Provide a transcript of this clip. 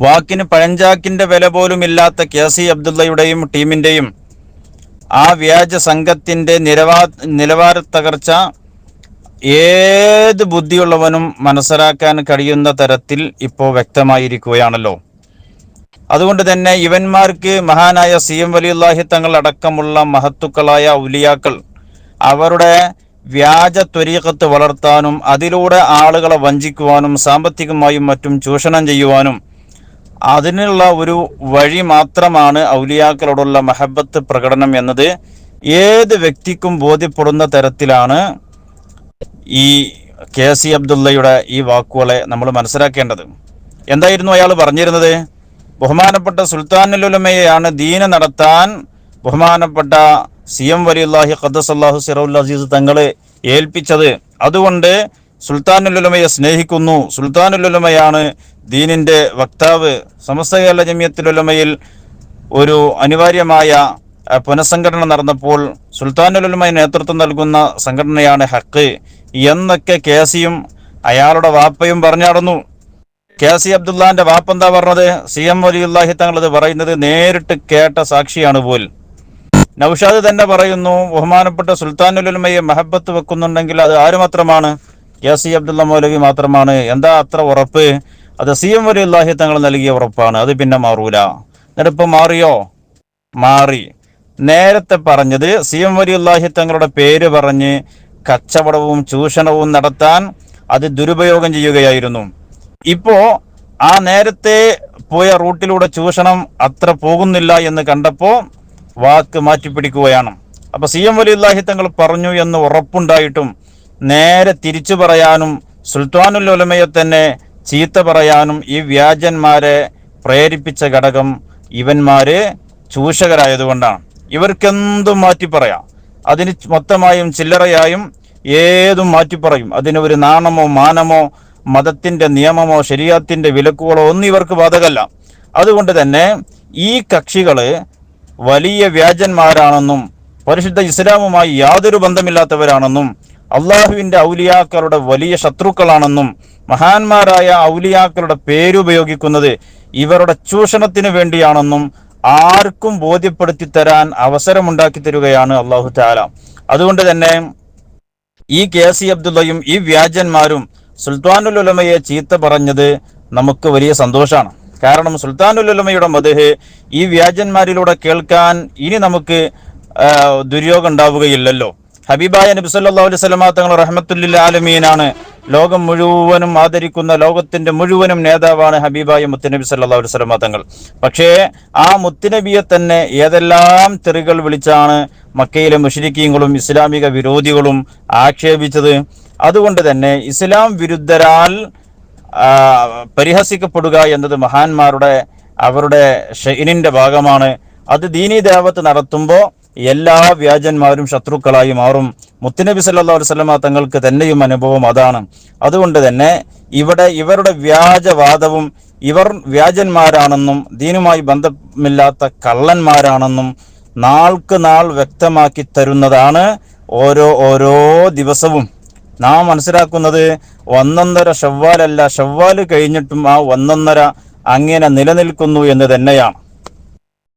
വാക്കിന് പഴഞ്ചാക്കിന്റെ വില പോലും ഇല്ലാത്ത കെ സി അബ്ദുള്ളയുടെയും ടീമിന്റെയും ആ വ്യാജ സംഘത്തിന്റെ നിലവാ നിലവാര തകർച്ച ഏത് ബുദ്ധിയുള്ളവനും മനസ്സിലാക്കാൻ കഴിയുന്ന തരത്തിൽ ഇപ്പോൾ വ്യക്തമായിരിക്കുകയാണല്ലോ. അതുകൊണ്ട് തന്നെ ഇവന്മാർക്ക് മഹാനായ സി എം വലിയുല്ലാഹി തങ്ങൾ അടക്കമുള്ള മഹത്തുക്കളായ ഉലിയാക്കൾ അവരുടെ വ്യാജ ത്വരീകത്ത് വളർത്താനും അതിലൂടെ ആളുകളെ വഞ്ചിക്കുവാനും സാമ്പത്തികമായും മറ്റും ചൂഷണം ചെയ്യുവാനും അതിനുള്ള ഒരു വഴി മാത്രമാണ് ഔലിയാക്കളോടുള്ള മഹബത്ത് പ്രകടനം എന്നത്. ഏത് വ്യക്തിക്കും ബോധ്യപ്പെടുന്ന തരത്തിലാണ് ഈ കെ സി അബ്ദുള്ളയുടെ ഈ വാക്കുകളെ നമ്മൾ മനസ്സിലാക്കേണ്ടത്. എന്തായിരുന്നു അയാൾ പറഞ്ഞിരുന്നത്? ബഹുമാനപ്പെട്ട സുൽത്താനുലുലമയെയാണ് ദീന നടത്താൻ ബഹുമാനപ്പെട്ട സി എം വലിയുല്ലാഹി ഖദ്സ് സിറൗൽ അസീസ് തങ്ങളെ ഏൽപ്പിച്ചത്. അതുകൊണ്ട് സുൽത്താനുലുലമയെ സ്നേഹിക്കുന്നു. സുൽത്താനുലുലമയാണ് ദീനിന്റെ വക്താവ്. സമസ്ത കേരള ജമിയത്തുലുലമയിൽ ഒരു അനിവാര്യമായ പുനഃസംഘടന നടന്നപ്പോൾ സുൽത്താനുലുലമയെ നേതൃത്വം നൽകുന്ന സംഘടനയാണ് ഹക്ക് എന്നൊക്കെ കേസിയും അയാളുടെ വാപ്പയും പറഞ്ഞു നടന്നു കെ സി അബ്ദുല്ലാന്റെ വാപ്പ എന്താ പറഞ്ഞത്? സി എം വലിയുല്ലാഹി അത് പറയുന്നത് നേരിട്ട് കേട്ട സാക്ഷിയാണ് പോൽ. നൌഷാദ് തന്നെ പറയുന്നു ബഹുമാനപ്പെട്ട സുൽത്താനുലുലമയെ മഹബത്ത് വെക്കുന്നുണ്ടെങ്കിൽ അത് ആര് കെ സി അബ്ദുള്ള മൗലവി മാത്രമാണ്. എന്താ അത്ര ഉറപ്പ്? അത് സി എം വലിയുല്ലാഹി തങ്ങൾ നൽകിയ ഉറപ്പാണ്. അത് പിന്നെ മാറൂല. എന്നിട്ട് മാറിയോ? മാറി. നേരത്തെ പറഞ്ഞത് സി എം വലിയുല്ലാഹി തങ്ങളുടെ പേര് പറഞ്ഞ് കച്ചവടവും ചൂഷണവും നടത്താൻ അത് ദുരുപയോഗം ചെയ്യുകയായിരുന്നു. ഇപ്പോ ആ നേരത്തെ പോയ റൂട്ടിലൂടെ ചൂഷണം അത്ര പോകുന്നില്ല എന്ന് കണ്ടപ്പോൾ വാക്ക് മാറ്റിപ്പിടിക്കുകയാണ്. അപ്പോൾ സി എം വലിയുല്ലാഹി തങ്ങൾ പറഞ്ഞു എന്ന് ഉറപ്പുണ്ടായിട്ടും നേരെ തിരിച്ചു പറയാനും സുൽത്താനുൽ ഉലമയെ തന്നെ ചീത്ത പറയാനും ഈ വ്യാജന്മാരെ പ്രേരിപ്പിച്ച ഘടകം ഇവന്മാര് ചൂഷകരായതുകൊണ്ടാണ്. ഇവർക്കെന്തും മാറ്റി പറയാം അതിന് മൊത്തമായും ചില്ലറയായും ഏതും മാറ്റി പറയും അതിന് ഒരു നാണമോ മാനമോ മതത്തിന്റെ നിയമമോ ശരീരത്തിന്റെ വിലക്കുകളോ ഒന്നും ഇവർക്ക് ബാധകല്ല അതുകൊണ്ട് തന്നെ ഈ കക്ഷികൾ വലിയ വ്യാജന്മാരാണെന്നും പരിശുദ്ധ ഇസ്ലാമുമായി യാതൊരു ബന്ധമില്ലാത്തവരാണെന്നും അള്ളാഹുവിന്റെ ഔലിയാക്കളുടെ വലിയ ശത്രുക്കളാണെന്നും മഹാന്മാരായ ഔലിയാക്കളുടെ പേരുപയോഗിക്കുന്നത് ഇവരുടെ ചൂഷണത്തിന് വേണ്ടിയാണെന്നും ആർക്കും ബോധ്യപ്പെടുത്തി തരാൻ അവസരമുണ്ടാക്കി തരികയാണ് അള്ളാഹു താല അതുകൊണ്ട് തന്നെ ഈ കെ സി അബ്ദുള്ളയും ഈ വ്യാജന്മാരും സുൽത്താനുൽ ഉലമയെ ചീത്ത പറഞ്ഞത് നമുക്ക് വലിയ സന്തോഷമാണ്. കാരണം സുൽത്താനുൽ ഉലമയുടെ മതഹ് ഈ വ്യാജന്മാരിലൂടെ കേൾക്കാൻ ഇനി നമുക്ക് ദുര്യോഗം ഉണ്ടാവുകയില്ലല്ലോ. ഹബീബായ നബി സല്ലല്ലാഹു അലൈഹി വസല്ലമ തങ്ങൾ റഹ്മത്തുല്ലിൽ ആലമീനാണ്. ലോകം മുഴുവനും ആദരിക്കുന്ന ലോകത്തിന്റെ മുഴുവനും നേതാവാണ് ഹബീബായ മുത്തുനബി സല്ലല്ലാഹു അലൈഹി വസല്ലമ തങ്ങൾ. പക്ഷേ ആ മുത്തുനബിയെ തന്നെ ഏതെല്ലാം തെറികൾ വിളിച്ചാണ് മക്കയിലെ മുഷരിക്കീങ്ങളും ഇസ്ലാമിക വിരോധികളും ആക്ഷേപിച്ചത്. അതുകൊണ്ട് തന്നെ ഇസ്ലാം വിരുദ്ധരാൽ പരിഹസിക്കപ്പെടുക എന്നത് മഹാന്മാരുടെ അവരുടെ ഷെയിനിന്റെ ഭാഗമാണ്. അത് ദീനി ദേവത്ത് നടത്തുമ്പോൾ എല്ലാ വ്യാജന്മാരും ശത്രുക്കളായി മാറും. മുത്തുനബി സല്ലാ അലൈഹി വസല്ലമ തങ്ങൾക്ക് തന്നെയും അനുഭവം അതാണ്. അതുകൊണ്ട് തന്നെ ഇവിടെ ഇവരുടെ വ്യാജവാദവും ഇവർ വ്യാജന്മാരാണെന്നും ദീനുമായി ബന്ധമില്ലാത്ത കള്ളന്മാരാണെന്നും നാൾക്ക് നാൾ വ്യക്തമാക്കി തരുന്നതാണ് ഓരോ ഓരോ ദിവസവും. നാം മനസ്സിലാക്കുന്നത് ഒന്നൊന്നര ഷവ്വാലല്ല ഷവ്വാൽ കഴിഞ്ഞിട്ടും ആ ഒന്നൊന്നര അങ്ങനെ നിലനിൽക്കുന്നു എന്ന് തന്നെയാണ്.